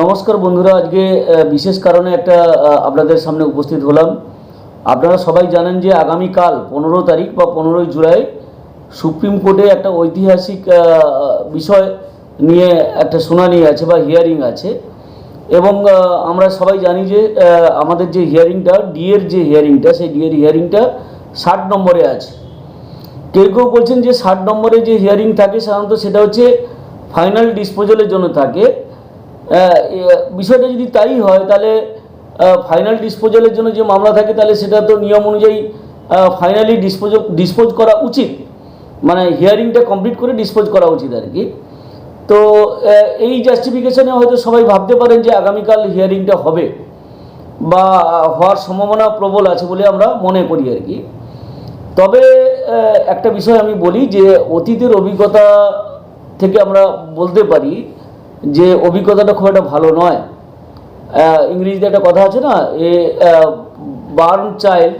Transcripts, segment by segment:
নমস্কার বন্ধুরা, আজকে বিশেষ কারণে একটা আপনাদের সামনে উপস্থিত হলাম। আপনারা সবাই জানেন যে আগামীকাল পনেরো তারিখ বা পনেরোই জুলাই সুপ্রিম কোর্টে একটা ঐতিহাসিক বিষয় নিয়ে একটা শুনানি আছে বা হিয়ারিং আছে। এবং আমরা সবাই জানি যে আমাদের যে হিয়ারিংটা, ডিএর যে হিয়ারিংটা, সেই ডিএর হিয়ারিংটা ষাট নম্বরে আছে। কেউ কেউ বলছেন যে ষাট নম্বরে যে হিয়ারিং থাকে, সাধারণত সেটা হচ্ছে ফাইনাল ডিসপোজালের জন্য থাকে। বিষয়টা যদি তাই হয়, তাহলে ফাইনাল ডিসপোজালের জন্য যে মামলা থাকে, তাহলে সেটা তো নিয়ম অনুযায়ী ফাইনালি ডিসপোজ ডিসপোজ করা উচিত। মানে হিয়ারিংটা কমপ্লিট করে ডিসপোজ করা উচিত আর কি। তো এই জাস্টিফিকেশনে হয়তো সবাই ভাবতে পারেন যে আগামীকাল হিয়ারিংটা হবে বা হওয়ার সম্ভাবনা প্রবল আছে বলে আমরা মনে করি আর কি। তবে একটা বিষয় আমি বলি যে অতীতের অভিজ্ঞতা থেকে আমরা বলতে পারি যে অভিজ্ঞতাটা খুব একটা ভালো নয়। ইংরেজিতে একটা কথা আছে না a burn child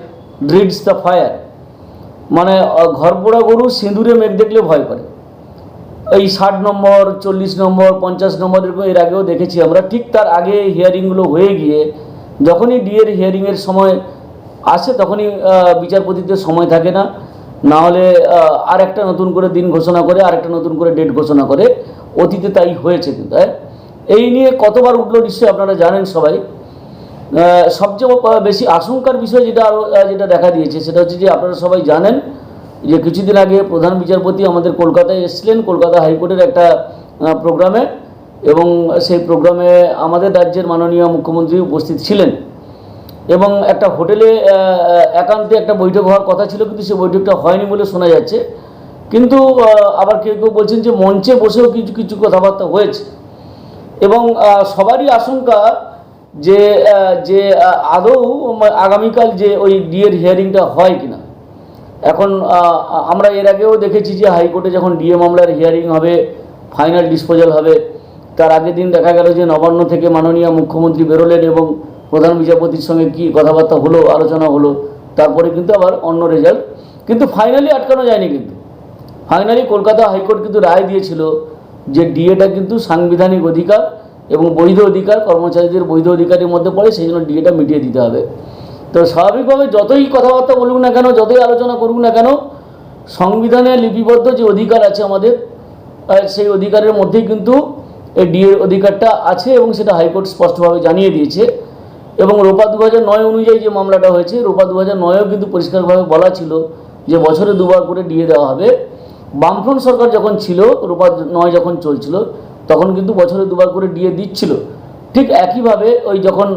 dreads the fire. মানে আহ, ঘর পোড়া গরু সিঁদুরে মেঘ দেখলে ভয় করে। এই ষাট নম্বর চল্লিশ নম্বর পঞ্চাশ নম্বর এরকম এর আগেও দেখেছি আমরা। ঠিক তার আগে হিয়ারিংগুলো হয়ে গিয়ে যখনই ডিএর হিয়ারিংয়ের সময় আসে তখনই বিচারপতিদের সময় থাকে না। না হলে আর একটা নতুন করে দিন ঘোষণা করে আর একটা নতুন করে ডেট ঘোষণা করে। অতীতে তাই হয়েছে কিন্তু হ্যাঁ? এই নিয়ে কতবার উঠল নিশ্চয়ই আপনারা জানেন সবাই। সবচেয়ে বেশি আশঙ্কার বিষয় যেটা আরও যেটা দেখা দিয়েছে, সেটা হচ্ছে যে আপনারা সবাই জানেন যে কিছুদিন আগে প্রধান বিচারপতি আমাদের কলকাতায় এসেছিলেন, কলকাতা হাইকোর্টের একটা প্রোগ্রামে এবং সেই প্রোগ্রামে আমাদের রাজ্যের মাননীয় মুখ্যমন্ত্রী উপস্থিত ছিলেন। এবং একটা হোটেলে একান্তে একটা বৈঠক হওয়ার কথা ছিল, কিন্তু সেই বৈঠকটা হয়নি বলে শোনা যাচ্ছে। কিন্তু আবার কেউ কেউ বলছেন যে মঞ্চে বসেও কিছু কিছু কথাবার্তা হয়েছে। এবং সবারই আশঙ্কা যে যে আদৌ আগামীকাল যে ওই ডিএর হিয়ারিংটা হয় কিনা। এখন আমরা এর আগেও দেখেছি যে হাইকোর্টে যখন ডিএ মামলার হিয়ারিং হবে, ফাইনাল ডিসপোজাল হবে, তার আগের দিন দেখা গেল যে নবান্ন থেকে মাননীয় মুখ্যমন্ত্রী বেরোলেন এবং প্রধান বিচারপতির সঙ্গে কি কথাবার্তা হলো, আলোচনা হলো, তারপরে কিন্তু আবার অন্য রেজাল্ট কিন্তু ফাইনালি আটকানো যায়নি কিন্তু। ফাইনালি কলকাতা হাইকোর্ট কিন্তু রায় দিয়েছিল যে ডিএটা কিন্তু সাংবিধানিক অধিকার এবং বৈধ অধিকার, কর্মচারীদের বৈধ অধিকারের মধ্যে পড়ে, সেই জন্য ডিএটা মিটিয়ে দিতে হবে। তো স্বাভাবিকভাবে যতই কথাবার্তা বলুক না কেন, যতই আলোচনা করুক না কেন, সংবিধানে লিপিবদ্ধ যে অধিকার আছে আমাদের সেই অধিকারের মধ্যেই কিন্তু এই ডিএর অধিকারটা আছে এবং সেটা হাইকোর্ট স্পষ্টভাবে জানিয়ে দিয়েছে। এবং রোপা দু নয় অনুযায়ী যে মামলাটা হয়েছে, রোপা দু হাজার নয়েও কিন্তু পরিষ্কারভাবে বলা ছিল যে বছরে দুবার করে ডিএ দেওয়া হবে। বামফ্রন্ট সরকার যখন ছিল, রোপা নয় যখন চলছিল, তখন কিন্তু বছরে দুবার করে ডিএ দিচ্ছিল। ঠিক একইভাবে ওই যখন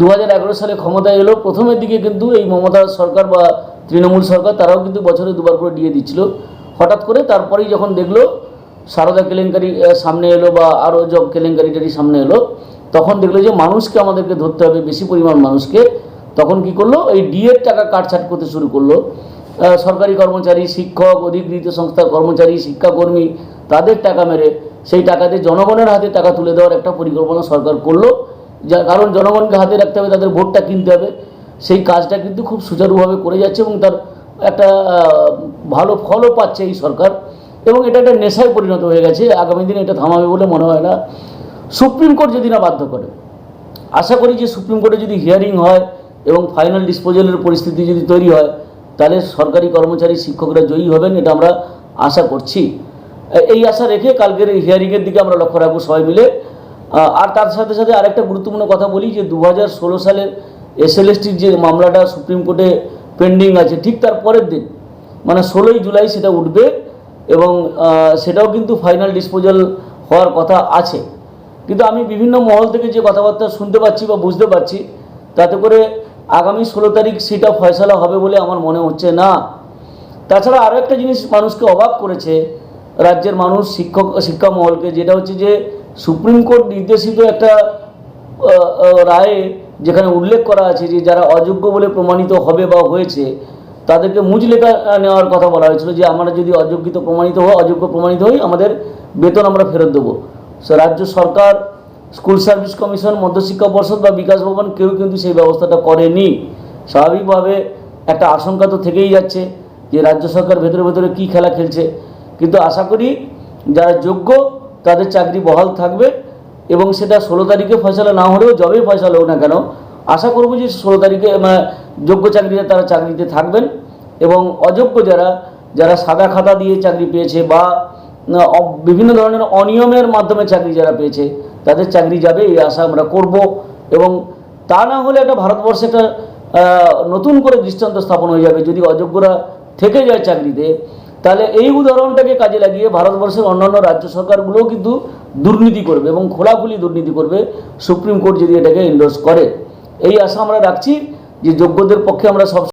দু হাজার এগারো সালে ক্ষমতায় এলো, প্রথমের দিকে কিন্তু এই মমতা সরকার বা তৃণমূল সরকার, তারাও কিন্তু বছরে দুবার করে ডিএ দিচ্ছিল। হঠাৎ করে তারপরেই যখন দেখল, সারদা কেলেঙ্কারি সামনে এলো বা আরও জব কেলেঙ্কারিটারি সামনে এলো, তখন দেখল যে মানুষকে আমাদেরকে ধরতে হবে, বেশি পরিমাণ মানুষকে। তখন কি করল? এই ডিএর টাকা কাটছাট করতে শুরু করল। সরকারি কর্মচারী, শিক্ষক, অধিকৃত সংস্থার কর্মচারী, শিক্ষাকর্মী, তাদের টাকা মেরে সেই টাকাতে জনগণের হাতে টাকা তুলে দেওয়ার একটা পরিকল্পনা সরকার করল। যার কারণ জনগণকে হাতে রাখতে হবে, তাদের ভোটটা কিনতে হবে। সেই কাজটা কিন্তু খুব সুচারুভাবে করে যাচ্ছে এবং তার একটা ভালো ফলও পাচ্ছে এই সরকার এবং এটা একটা নেশায় পরিণত হয়ে গেছে। আগামী দিনে এটা থামাবে বলে মনে হয় না। সুপ্রিম কোর্ট যদি না বাধ্য করে, আশা করি যে সুপ্রিম কোর্টে যদি হিয়ারিং হয় এবং ফাইনাল ডিসপোজালের পরিস্থিতি যদি তৈরি হয় তাহলে সরকারি কর্মচারী শিক্ষকরা জয়ী হবেন, এটা আমরা আশা করছি। এই আশা রেখে কালকের এই হিয়ারিংয়ের দিকে আমরা লক্ষ্য রাখব সবাই মিলে। আর তার সাথে সাথে আরেকটা গুরুত্বপূর্ণ কথা বলি যে দু হাজার ষোলো সালের এসএলএসটির যে মামলাটা সুপ্রিম কোর্টে পেন্ডিং আছে, ঠিক তার পরের দিন মানে ষোলোই জুলাই সেটা উঠবে এবং সেটাও কিন্তু ফাইনাল ডিসপোজাল হওয়ার কথা আছে। কিন্তু আমি বিভিন্ন মহল থেকে যে কথাবার্তা শুনতে পাচ্ছি বা বুঝতে পারছি, তাতে করে আগামী ষোলো তারিখ সেটা ফয়সালা হবে বলে আমার মনে হচ্ছে না। তাছাড়া আরও একটা জিনিস মানুষকে অবাক করেছে, রাজ্যের মানুষ, শিক্ষক, শিক্ষা মহলকে, যেটা হচ্ছে যে সুপ্রিম কোর্ট নির্দেশিত একটা রায়ে যেখানে উল্লেখ করা আছে যে যারা অযোগ্য বলে প্রমাণিত হবে বা হয়েছে, তাদেরকে মুজলেখা নেওয়ার কথা বলা হয়েছিল যে আমরা যদি অযোগ্যিত প্রমাণিত হই, অযোগ্য প্রমাণিত হই, আমাদের বেতন আমরা ফেরত দেবো। রাজ্য সরকার স্কুল সার্ভিস কমিশন মধ্যশিক্ষা পর্ষদ বা বিকাশ ভবন কেউ কিন্তু সেই ব্যবস্থাটা করেনি। স্বাভাবিকভাবে একটা আশঙ্কা তো থেকেই যাচ্ছে যে রাজ্য সরকার ভেতরে ভেতরে কী খেলা খেলছে। কিন্তু আশা করি যারা যোগ্য তাদের চাকরি বহাল থাকবে এবং সেটা ষোলো তারিখে ফয়সালা না হলেও যবেই ফয়সালা হোক না কেন আশা করব যে ষোলো তারিখে আহ, যোগ্য চাকরিতে তারা চাকরিতে থাকবেন এবং অযোগ্য যারা যারা সাদা খাতা দিয়ে চাকরি পেয়েছে বা বিভিন্ন ধরনের অনিয়মের মাধ্যমে চাকরি যারা পেয়েছে, তাদের চাকরি যাবে, এই আশা আমরা করব। এবং তা না হলে একটা ভারতবর্ষে একটা নতুন করে দৃষ্টান্ত স্থাপন হয়ে যাবে। যদি অযোগ্যরা থেকে যায় চাকরিতে, তাহলে এই উদাহরণটাকে কাজে লাগিয়ে ভারতবর্ষের অন্যান্য রাজ্য সরকারগুলোও কিন্তু দুর্নীতি করবে এবং খোলাখুলি দুর্নীতি করবে। সুপ্রিম কোর্ট যদি এটাকে এন্ডোর্স করে, এই আশা আমরা রাখছি যে যোগ্যদের পক্ষে আমরা সব